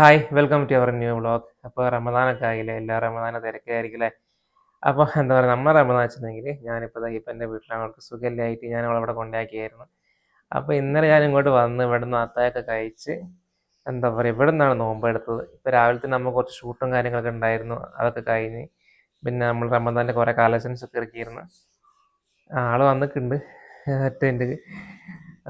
Hi welcome to our new vlog അപ്പോൾ റമദാനൊക്കെ ആയില്ലേ? എല്ലാ റമദാന തിരക്കായിരിക്കില്ലേ അപ്പോൾ എന്താ പറയുക നമ്മളെ റമദാൻ വെച്ചിട്ടുണ്ടെങ്കിൽ ഞാനിപ്പോൾ ഇപ്പം എന്റെ വീട്ടിലാണ് അവൾക്ക് സുഖമില്ലായിട്ട് ഞാൻ അവളവിടെ കൊണ്ടാക്കിയായിരുന്നു. അപ്പോൾ ഇന്നലെ ഞാൻ ഇങ്ങോട്ട് വന്ന് ഇവിടെ നിന്ന് അത്തായൊക്കെ കഴിച്ച് എന്താ പറയുക ഇവിടെ നിന്നാണ് നോമ്പ് എടുത്തത്. ഇപ്പോൾ രാവിലത്തെ നമ്മൾ കുറച്ച് ഷൂട്ടും കാര്യങ്ങളൊക്കെ ഉണ്ടായിരുന്നു അതൊക്കെ കഴിഞ്ഞ് പിന്നെ നമ്മൾ റമദാന്റെ കുറേ കളക്ഷൻസ് ഒക്കെ ഇറക്കിയിരുന്നു ആൾ വന്നിട്ടുണ്ട്. അറ്റൻഡ്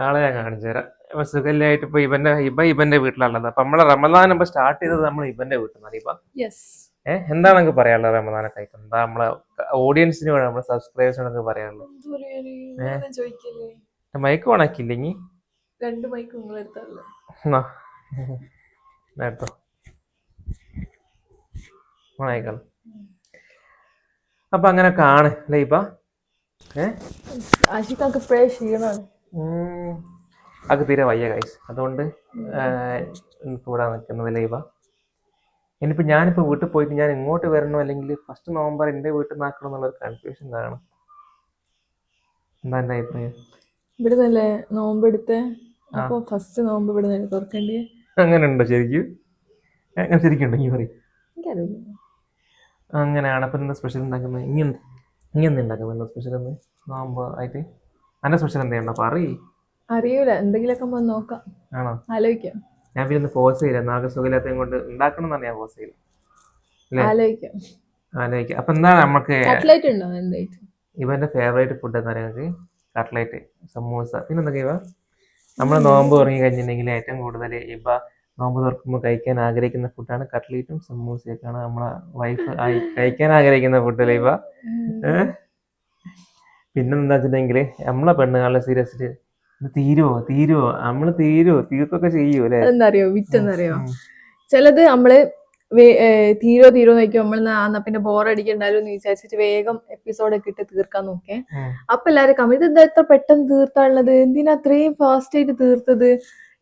ആളെ ഞാൻ കാണിച്ചു തരാം ഇപ്പൊ സുഖമില്ലായിട്ട് ഇപ്പൊ ഇവന്റെ ഇവ ഇവന്റെ വീട്ടിലുള്ളത് അപ്പൊ നമ്മളെ റമദാൻ ഇപ്പൊ സ്റ്റാർട്ട് ചെയ്തത് നമ്മൾ ഇവന്റെ വീട്ടിൽ നിന്നാണ് ഇപ്പൊ ഏഹ് എന്താണ് നമുക്ക് പറയാനുള്ളത് റമദാനെ കഴിക്കുന്നത് എന്താ നമ്മളെ ഓഡിയൻസിന് വേണം നമ്മളെ സബ്സ്ക്രൈബേഴ്സിനൊക്കെ പറയാനുള്ളത്? മൈക്ക് ഓണാക്കിയില്ലെങ്കിൽ രണ്ട് മൈക്ക് നിങ്ങൾ എടുത്തല്ലേ എടുത്തോ. ഓണായിക്കണം അപ്പൊ അങ്ങനെ കാണ് അല്ലേ ഇപ്പൊ ഏഹ് ക്ഷീണമാണ്. അത് തീരെ വയ്യ കൈസ് അതുകൊണ്ട് ഇപ്പോൾ ഇവിടെ നിൽക്കുന്നത് ലൈവ ഇനിയിപ്പോൾ ഞാനിപ്പോൾ വീട്ടിൽ പോയിട്ട് ഞാൻ ഇങ്ങോട്ട് വരണോ അല്ലെങ്കിൽ ഫസ്റ്റ് നവംബർ എന്റെ വീട്ടിൽ നിന്നാക്കണം എന്നുള്ളൊരു കൺഫ്യൂഷൻ ആണ് എന്താ എന്റെ അഭിപ്രായം? ഇവിടെ നല്ലേ നോമ്പ് എടുത്ത്? അപ്പോൾ ഫസ്റ്റ് നോമ്പ് ഇവിടെ തുറക്കേണ്ടി? അങ്ങനെ ഉണ്ടോ ശരിക്കും അങ്ങനെ ശരിക്കും ഉണ്ടോ ഇനി പറയും അങ്ങനെയാണ്. അപ്പം എന്താ സ്പെഷ്യൽ ഉണ്ടാക്കുന്നത്? ഇനി ഇനി എന്താ ഉണ്ടാക്കുന്നത്? സ്പെഷ്യൽ എന്ന്? നോമ്പ് ആയിട്ട്? അതിന്റെ സ്പെഷ്യൽ എന്തെയുണ്ടോ? പറയ്. അറിയൂല. എന്തെങ്കിലുമൊക്കെ വന്ന് നോക്കാം. ആണോ? ആലോചിക്കാം. ഞാൻ പിന്നെ ഒന്ന് പോസ് ചെയ്യില്ല നാളെ സുഖമില്ലാത്തതും കൊണ്ട് ഉണ്ടാക്കണം എന്നാണ് ഞാൻ ഫോഴ്സ് ചെയ്യില്ല? ആലോചിക്കാം. ആലോചിക്കാം. അപ്പൊ എന്താ നമുക്ക് കട്ട്ലൈറ്റ് ഉണ്ടോ എന്തായിട്ട് ഇവന്റെ ഫേവറേറ്റ് ഫുഡ് എന്ന് പറയുന്നത് കട്ട്ലേറ്റ് സമൂസ. പിന്നെന്തൊക്കെ ഇവ? നമ്മൾ നോമ്പ് തുടങ്ങി കഴിഞ്ഞിട്ടുണ്ടെങ്കിൽ ഏറ്റവും കൂടുതൽ ഇവ നോമ്പ് തുറക്കുമ്പോൾ കഴിക്കാൻ ആഗ്രഹിക്കുന്ന ഫുഡാണ് കട്ട്ലേറ്റും സമൂസയൊക്കെയാണ് നമ്മളെ വൈഫ് കഴിക്കാൻ ആഗ്രഹിക്കുന്ന ഫുഡ് ഇവ? പിന്നെന്താ വെച്ചിട്ടുണ്ടെങ്കിൽ നമ്മളെ പെണ്ണുങ്ങളെ സീരിയസ്ലി ഇത് തീരുവോ? തീരുവോ? നമ്മൾ തീരുവോ? തീർക്കൊക്കെ ചെയ്യൂ അല്ലേ? എന്നറിയോ വിറ്റെന്നറിയോ? ചിലത് നമ്മൾ തീരോ തീരോ നോക്കിയോ നമ്മൾ എന്നാ പിന്നെ ബോറടിക്കണ്ടാലോ എന്ന് വിചാരിച്ചിട്ട് വേഗം എപ്പിസോഡ് ഒക്കെ ഇട്ട് തീർക്കാൻ നോക്കേ. അപ്പൊ എല്ലാരും കമന്റ് എന്താ എത്ര പെട്ടെന്ന് തീർത്താനുള്ളത്? എന്തിനാ അത്രയും ഫാസ്റ്റ് ആയിട്ട് തീർത്തത്?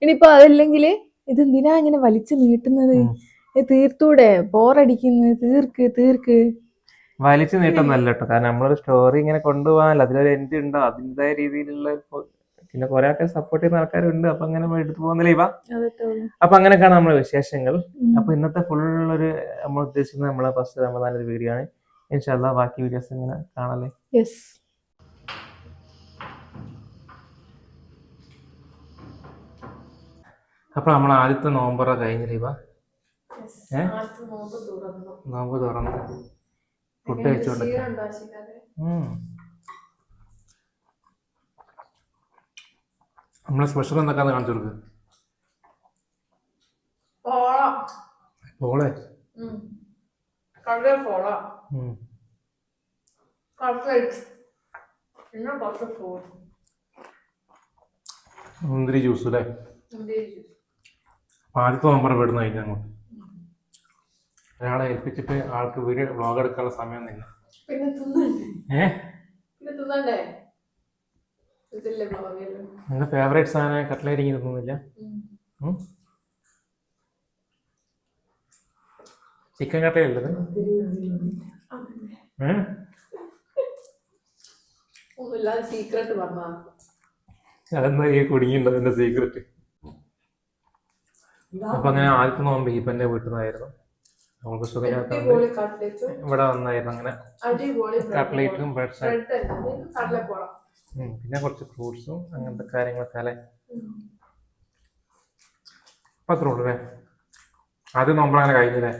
ഇനിയിപ്പോ അതല്ലെങ്കിൽ ഇത് എന്തിനാ ഇങ്ങനെ വലിച്ചു നീട്ടുന്നത്? തീർത്തൂടെ? ബോറടിക്കുന്നത് തീർക്ക് തീർക്ക്. വലിച്ചു നീട്ടുന്നല്ലോ കേട്ടോ. കാരണം നമ്മളൊരു സ്റ്റോറി ഇങ്ങനെ കൊണ്ടുപോകാനല്ല. അതിലൊരു എൻഡ് ഉണ്ടോ? അതിന്റെതായ രീതിയിലുള്ള പിന്നെ കുറെ ആൾക്കാർ സപ്പോർട്ട് ചെയ്യുന്ന ആൾക്കാരുണ്ട്. അപ്പൊ അങ്ങനെ എടുത്തു പോകുന്നില്ല ഇവ? അപ്പൊ അങ്ങനെയൊക്കെയാണ് നമ്മുടെ വിശേഷങ്ങൾ. അപ്പൊ ഇന്നത്തെ ഫുൾ ഒരു നമ്മൾ ഉദ്ദേശിക്കുന്നത് നമ്മളെ ഫസ്റ്റ് നമ്മൾ നല്ലൊരു വീഡിയോ ആണ്. ഇൻഷാല്ല ബാക്കി വീഡിയോസ് ഇങ്ങനെ കാണാല്ലേ? യെസ് അപ്പൊ നമ്മൾ ആദ്യത്തെ നോമ്പറ കഴിഞ്ഞില്ല ഇവ? നോമ്പ് തുറന്നു. ഫുഡ് കഴിച്ചോണ്ട് നമ്മളെ സ്പെഷ്യൽ എന്തൊക്കെയാന്ന് കാണിച്ചു കൊടുക്ക്. പോളെ. മുന്തിരി ജ്യൂസ് അല്ലേ ആദ്യത്തെ നോമ്പറ വിടുന്ന കഴിഞ്ഞ അങ്ങോട്ട്. ഒരാളെ ഏൽപ്പിച്ചിട്ട് ആൾക്ക് വീഡിയോ വ്ളോഗ് എടുക്കാനുള്ള സമയമൊന്നുമില്ല ഏഹ് നിങ്ങളുടെ ഫേവറേറ്റ് സാധനം കട്ട്ലേറ്റ് ഇങ്ങനെ തോന്നുന്നില്ല? ചിക്കൻ പറഞ്ഞാ അതെന്താ ഈ എന്റെ സീക്രട്ട് അപ്പൊ അങ്ങനെ ആദ്യത്തെ നോമ്പ് ഹീപ്പന്റെ വീട്ടിൽ നിന്നായിരുന്നു. നമുക്ക് ഇവിടെ വന്നായിരുന്നു അങ്ങനെ. കട്ട്ലേറ്റും ബ്രെഡ് പിന്നെ കുറച്ച് ഫ്രൂട്ട്സും അങ്ങനത്തെ കാര്യങ്ങളൊക്കെ അല്ലേ? അപ്പൊ അത്രേ ഉള്ളൂ അല്ലേ? ആദ്യം നോമ്പ് അങ്ങനെ കഴിഞ്ഞില്ലേ?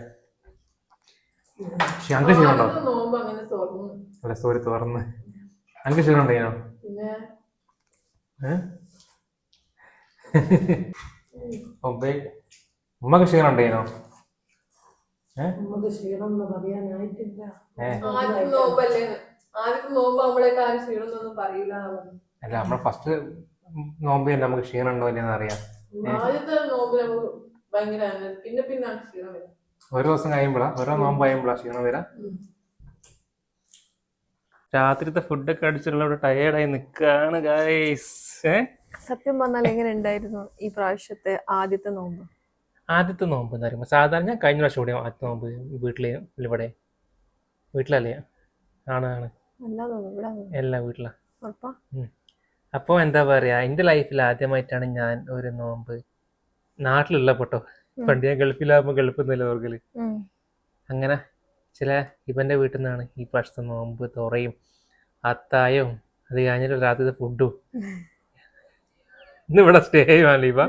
ക്ഷീണമുണ്ടോ അങ്ങനെ തുറന്നു. അല്ല സോറി തുറന്ന്. അങ്ങ് ക്ഷീണമുണ്ടോ ഏഹ് ഒമ്പേ ഉമ്മക്ക് ക്ഷീണുണ്ടോ ഉണ്ടേനോ ഏഹ് ക്ഷീണം പറയാനായിട്ടില്ല. ആദ്യത്തെ നോമ്പ് നമ്മളെ കാര്യം ക്ഷീണമെന്നൊന്നും പറയില്ല എന്നാ അല്ല നമ്മളെ ഫസ്റ്റ് നോമ്പ് തന്നെ നമുക്ക് ക്ഷീണം ഉണ്ടോ ഇല്ലെന്ന് അറിയാം. ആദ്യത്തെ നോമ്പ് നമുക്ക് ഭയങ്കര ആണ്. പിന്നെ പിന്നെ ക്ഷീണം വരും. ഓരോ ദിവസം കഴിയുമ്പോഴാ ഓരോ നോമ്പ് കഴിയുമ്പോഴാ ക്ഷീണം വരാം? രാത്രിത്തെ ഫുഡൊക്കെ അടിച്ചിട്ടുള്ള ഇവിടെ ടയേർഡായി നിക്കാണ് ഗൈസ് ഏഹ് സത്യം പറഞ്ഞാൽ എങ്ങനെ ഉണ്ടായിരുന്നു ഈ പ്രാവശ്യത്തെ ആദ്യത്തെ നോമ്പ്? ആദ്യത്തെ നോമ്പ് എന്ന് പറയുമ്പോൾ സാധാരണ ഞാൻ കഴിഞ്ഞ പ്രാവശ്യം കൂടെ ആദ്യത്തെ നോമ്പ് വീട്ടിൽ ഇവിടെ വീട്ടിലല്ലേ? ആണ് ആണ്. എല്ലാ വീട്ടിലാ. അപ്പോ അപ്പോൾ എന്താ പറയുക എന്റെ ലൈഫിൽ ആദ്യമായിട്ടാണ് ഞാൻ ഒരു നോമ്പ്. നാട്ടിലുള്ള പൊട്ടോ പണ്ട് ഞാൻ ഗൾഫിലാകുമ്പോൾ ഗൾഫ് ഓർക്കൽ അങ്ങനെ ചില ഇവന്റെ വീട്ടിൽ നിന്നാണ് ഈ പ്രാവശ്യത്തെ നോമ്പ് തുറയും അത്തായവും അത് കഴിഞ്ഞിട്ട് രാത്രിത്തെ ഫുഡും ഇന്ന് ഇവിടെ സ്റ്റേ ചെയ്യുവാണല്ലോ ഇവ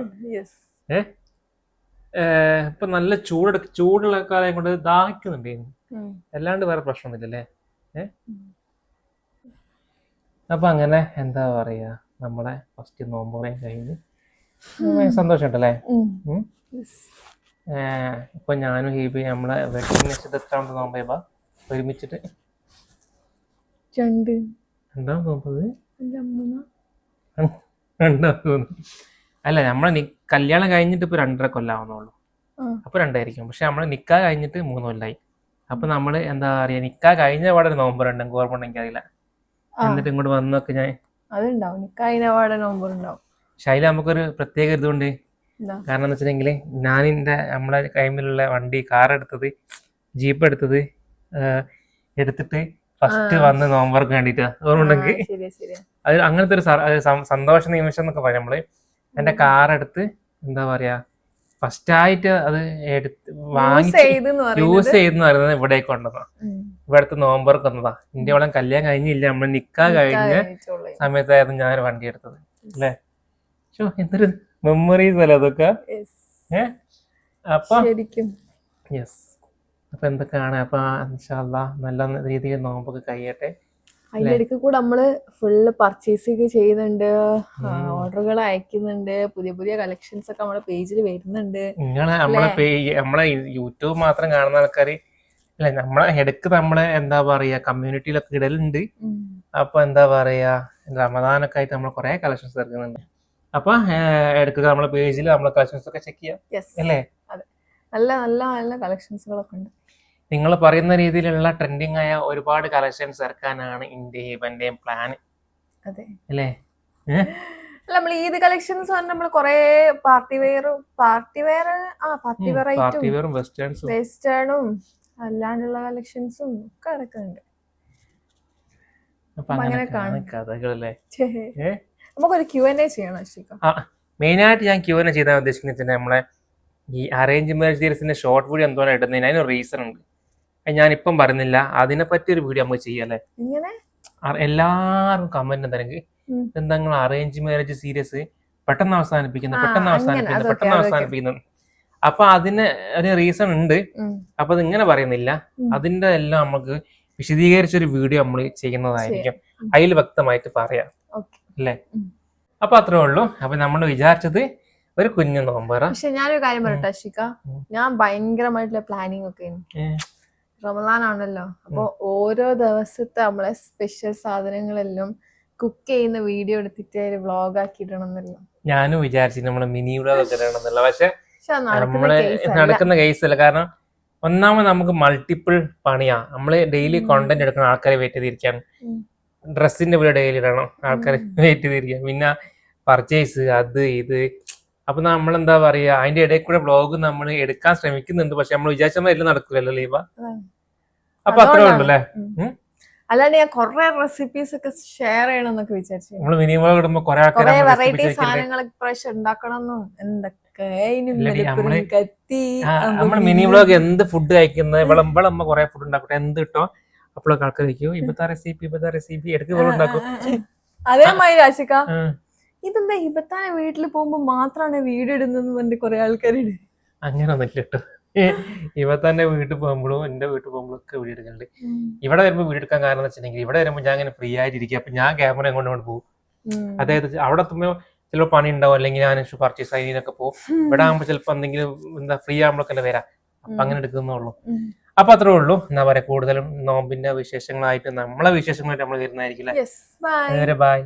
ഏ? ഏഹ് ഇപ്പൊ നല്ല ചൂട് ചൂടുള്ള കാലം കൊണ്ട് ദാഹിക്കുന്നുണ്ട്. അല്ലാണ്ട് വേറെ പ്രശ്നമൊന്നുമില്ലല്ലേ? ഏ? അപ്പൊ അങ്ങനെ എന്താ പറയാ നമ്മളെ ഫസ്റ്റ് നോമ്പ് പറയും കഴിഞ്ഞ് സന്തോഷമുണ്ടല്ലേ? ഇപ്പൊ ഞാനും ഹീബി നമ്മളെ വെഡിങ് നക്ഷത്രത്തിലാണ് നോമ്പേബ ഒരുമിച്ചിട്ട് രണ്ട്. രണ്ടാം നോമ്പത്? അല്ല രണ്ടാം. നമ്മളെ കല്യാണം കഴിഞ്ഞിട്ട് ഇപ്പൊ രണ്ടര കൊല്ലാവുന്നുള്ളൂ. അപ്പൊ രണ്ടായിരിക്കും. പക്ഷെ നമ്മളെ നിക്കാ കഴിഞ്ഞിട്ട് മൂന്ന് കൊല്ലായി. അപ്പൊ നമ്മൾ എന്താ പറയാ നിക്കാ കഴിഞ്ഞ പാടെ നോമ്പ് രണ്ടും ഓർമ്മ ഉണ്ടെങ്കിൽ അറിയില്ല. ആ. എന്നിട്ട് ഇങ്ങോട്ട് വന്നൊക്കെ ഞാൻ അതുണ്ടാവും. നിക്കതിനപാടെ നമ്പർ ഉണ്ടാവും. ശൈല നമുക്കൊരു പ്രത്യേക ഇതുണ്ട്. കാരണം എന്ന് വെച്ചിട്ടുണ്ടെങ്കിൽ ഞാനിന്റെ നമ്മളെ കൈമിലുള്ള വണ്ടി കാർ എടുത്തത് ജീപ്പ് എടുത്തത് എടുത്തിട്ട് ഫസ്റ്റ് വന്ന് നോമ്പർക്ക് വേണ്ടിട്ടാ ഓർമ്മ ഉണ്ടെങ്കിൽ ആ, ശരിയാ ശരിയാ. അത് അങ്ങനത്തെ ഒരു സന്തോഷ നിമിഷം എന്നൊക്കെ പറയാം നമ്മൾ. എന്റെ കാർ എടുത്ത് എന്താ പറയാ ഫസ്റ്റ് ആയിട്ട് അത് എടുത്ത് വാങ്ങി യൂസ് ചെയ്തെന്ന് പറയുന്നത്? ഇവിടേക്ക് കൊണ്ടതാ. ഇവിടുത്തെ നോമ്പർക്ക് വന്നതാ ഇന്ത്യ വളം കല്യാണം കഴിഞ്ഞില്ല. നമ്മൾ നിക്കാ കഴിഞ്ഞ. സമയത്തായിരുന്നു ഞാൻ വണ്ടി എടുത്തത്. അല്ലേ? ഷോ എന്തൊരു മെമ്മറീസ് അല്ലേ അതൊക്കെ. ഏ? അപ്പൊ യെസ് അപ്പൊ എന്തൊക്കെയാണ്? അപ്പൊ നല്ല രീതിയിൽ നോമ്പൊക്കെ കഴിയട്ടെ. അതിന്റെ ഇടയ്ക്ക് കൂടെ നമ്മൾ ഫുള്ള് പർച്ചേസ് ഒക്കെ ചെയ്യുന്നുണ്ട് ഓർഡറുകൾ അയക്കുന്നുണ്ട്. പുതിയ പുതിയ കളക്ഷൻസ് ഒക്കെ നമ്മുടെ പേജിൽ വരുന്നുണ്ട്. നിങ്ങളെ നമ്മളെ നമ്മളെ യൂട്യൂബ് മാത്രം കാണുന്ന ആൾക്കാർ അല്ലെ നമ്മളെ ഇടയ്ക്ക് നമ്മളെ എന്താ പറയാ കമ്മ്യൂണിറ്റിയിലൊക്കെ ഇടലുണ്ട്. അപ്പൊ എന്താ പറയാ റമദാനൊക്കെ ആയിട്ട് നമ്മൾ കുറെ കളക്ഷൻസ് ഇറക്കുന്നുണ്ട് അപ്പൊ ഇടയ്ക്ക് നമ്മളെ പേജിൽ നമ്മളെ കളക്ഷൻസ് ഒക്കെ ചെക്ക് ചെയ്യാം. അല്ലേ? നല്ല നല്ല നല്ല കളക്ഷൻസുകളൊക്കെ ഉണ്ട്. നിങ്ങൾ പറയുന്ന രീതിയിലുള്ള ട്രെൻഡിങ് ആയ ഒരുപാട് കളക്ഷൻസ് ഇറക്കാനാണ് ഇന്ത്യയും ഇവന്റെയും പ്ലാൻ അതെ. അല്ലേ? നമ്മൾ ഈദ് കളക്ഷൻസ് പറഞ്ഞാൽ നമ്മൾ കൊറേ പാർട്ടി വെയർ പാർട്ടി വെയർ ആ പാർട്ടി വെയർ പാർട്ടി വെയറും വെസ്റ്റേൺസും വെസ്റ്റേണും അല്ലാണ്ടുള്ള കളക്ഷൻസും ഒക്കെ ഇറക്കുന്നുണ്ട്. അങ്ങനെ. കഥകളല്ലേ നമുക്കൊരു ക്യു എൻ എ ചെയ്യണം മെയിൻ ആയിട്ട് ഞാൻ ക്യൂ തന്നെ ചെയ്താൽ ഉദ്ദേശിക്കുന്നത് നമ്മളെ ഈ അറേഞ്ച് മാരേജ് സീരീസിന്റെ ഷോർട്ട് വീഡിയോ എന്തോരം ഇടുന്നതിന് അതിനൊരു റീസൺ ഉണ്ട്. ഞാനിപ്പം പറയുന്നില്ല. അതിനെ പറ്റി ഒരു വീഡിയോ നമുക്ക് ചെയ്യാം അല്ലേ? എല്ലാരും കമന്റ് തരങ്ക് എന്താ നിങ്ങൾ അറേഞ്ച് മാരേജ് സീരിയസ് പെട്ടെന്ന് അവസാനിപ്പിക്കുന്നത് പെട്ടെന്ന് അവസാനിപ്പിക്കുന്ന പെട്ടെന്ന്. അവസാനിപ്പിക്കുന്നത് അപ്പൊ അതിന് ഒരു റീസൺ ഉണ്ട്. അപ്പൊ അത് ഇങ്ങനെ പറയുന്നില്ല അതിന്റെ എല്ലാം നമുക്ക് വിശദീകരിച്ചൊരു വീഡിയോ നമ്മൾ ചെയ്യുന്നതായിരിക്കും. അതിൽ വ്യക്തമായിട്ട് പറയാം. അല്ലേ. അപ്പൊ അത്രേ ഉള്ളൂ. അപ്പൊ നമ്മൾ വിചാരിച്ചത് ഒരു കുഞ്ഞു നോമ്പറ. പക്ഷെ ഞാനൊരു കാര്യം പറയട്ടെ ഞാൻ ഭയങ്കരമായിട്ടുള്ള പ്ലാനിങ് ഒക്കെ ഏ. അപ്പോൾ ഓരോ ദിവസത്തെ നമ്മളെ സ്പെഷ്യൽ സാധനങ്ങളെല്ലാം കുക്ക് ചെയ്യുന്ന വീഡിയോ എടുത്തിട്ട് വ്ളോഗ് ആക്കിയിടണമെന്നല്ലോ. ഞാനും വിചാരിച്ചു നമ്മൾ മിനി വ്ലോഗ് ഒക്കെ ഇടണമെന്നുള്ള പക്ഷെ നമ്മൾ നടക്കുന്ന കേസ് അല്ല. കാരണം ഒന്നാമത് നമുക്ക് മൾട്ടിപ്പിൾ പണിയാ. നമ്മൾ ഡെയിലി. കോണ്ടന്റ് എടുക്കുന്ന ആൾക്കാരെ വെയിറ്റ് ചെയ്തിരിക്കാൻ. ഡ്രസ്സിന്റെ വീഡിയോ ഡെയിലി ഇടണം. ആൾക്കാരെ. വെയിറ്റ് ചെയ്തിരിക്കാൻ. പിന്നെ പർച്ചേസ് അത് ഇത് അപ്പൊ നമ്മൾ എന്താ പറയാ അതിന്റെ ഇടയിൽ കൂടെ വ്ളോഗ് നമ്മൾ എടുക്കാൻ ശ്രമിക്കുന്നുണ്ട് പക്ഷെ നമ്മൾ വിചാരിച്ച മാതിരി എല്ലാം നടക്കൂലല്ലോ ലീവ. അപ്പൊ അത്രേ ഉണ്ടല്ലേ? അല്ലാണ്ട് ഞാൻ കുറെ റെസിപ്പീസ് ഒക്കെ ഷെയർ ചെയ്യണമെന്നൊക്കെ വിചാരിച്ചു നമ്മൾ മിനി വ്ളോഗ് ഇടുമ്പോ കുറെ കൊറേ വെറൈറ്റി സാധനങ്ങൾ ഇപ്രാവശ്യം ഉണ്ടാക്കണമെന്നും എന്തൊക്കെ കത്തി നമ്മൾ മിനി. വ്ളോഗ് എന്ത് ഫുഡ് കഴിക്കുന്നത് വിളമ്പളമ്മ കുറെ ഫുഡ് ഉണ്ടാക്കട്ടെ എന്ത് കിട്ടോ അപ്പോഴൊക്കെ ആൾക്കാർ കഴിക്കും ഇപ്പത്തെ റെസിപ്പി ഇപ്പത്തെ റെസിപ്പി എടുത്ത് പോലെ ഉണ്ടാക്കും. അതേമാതിരി ആശിക ആ. ഇതെന്താ ഇബത്താനെ വീട്ടിൽ പോകുമ്പോ മാത്രാണ് വീഡിയോ ഇടുന്നെന്ന് പറഞ്ഞിട്ട് കൊറേ ആൾക്കാരുണ്ട് അങ്ങനെ കേട്ടോ ഇവ തന്നെ വീട്ടിൽ പോകുമ്പോഴും എന്റെ വീട്ടിൽ പോകുമ്പോഴും ഒക്കെ വീഡിയോ എടുക്കുന്നുണ്ട് ഇവിടെ വരുമ്പോൾ വീഡിയോ എടുക്കാൻ കാരണം എന്ന് വെച്ചിട്ടുണ്ടെങ്കിൽ ഇവിടെ വരുമ്പോൾ ഞാൻ ഇങ്ങനെ ഫ്രീ ആയിട്ടിരിക്കും. അപ്പൊ ഞാൻ ക്യാമറ എങ്ങോട്ട് കൊണ്ട് പോകും. അതായത് അവിടെ എത്തുമ്പോൾ ചിലപ്പോൾ പണി ഉണ്ടാവും. അല്ലെങ്കിൽ ഞാൻ പർച്ചേസ് അതിനൊക്കെ പോകും. ഇവിടെ ആകുമ്പോൾ ചിലപ്പോ എന്തെങ്കിലും എന്താ ഫ്രീ ആകുമ്പോഴൊക്കെ വരാം. അപ്പൊ അങ്ങനെ എടുക്കുന്നുള്ളൂ. അപ്പൊ അത്രേ ഉള്ളൂ. എന്താ പറയാ കൂടുതലും നോമ്പിന്റെ വിശേഷങ്ങളായിട്ട് നമ്മളെ വിശേഷങ്ങളായിട്ട് നമ്മൾ വരുന്നതായിരിക്കും. ബൈ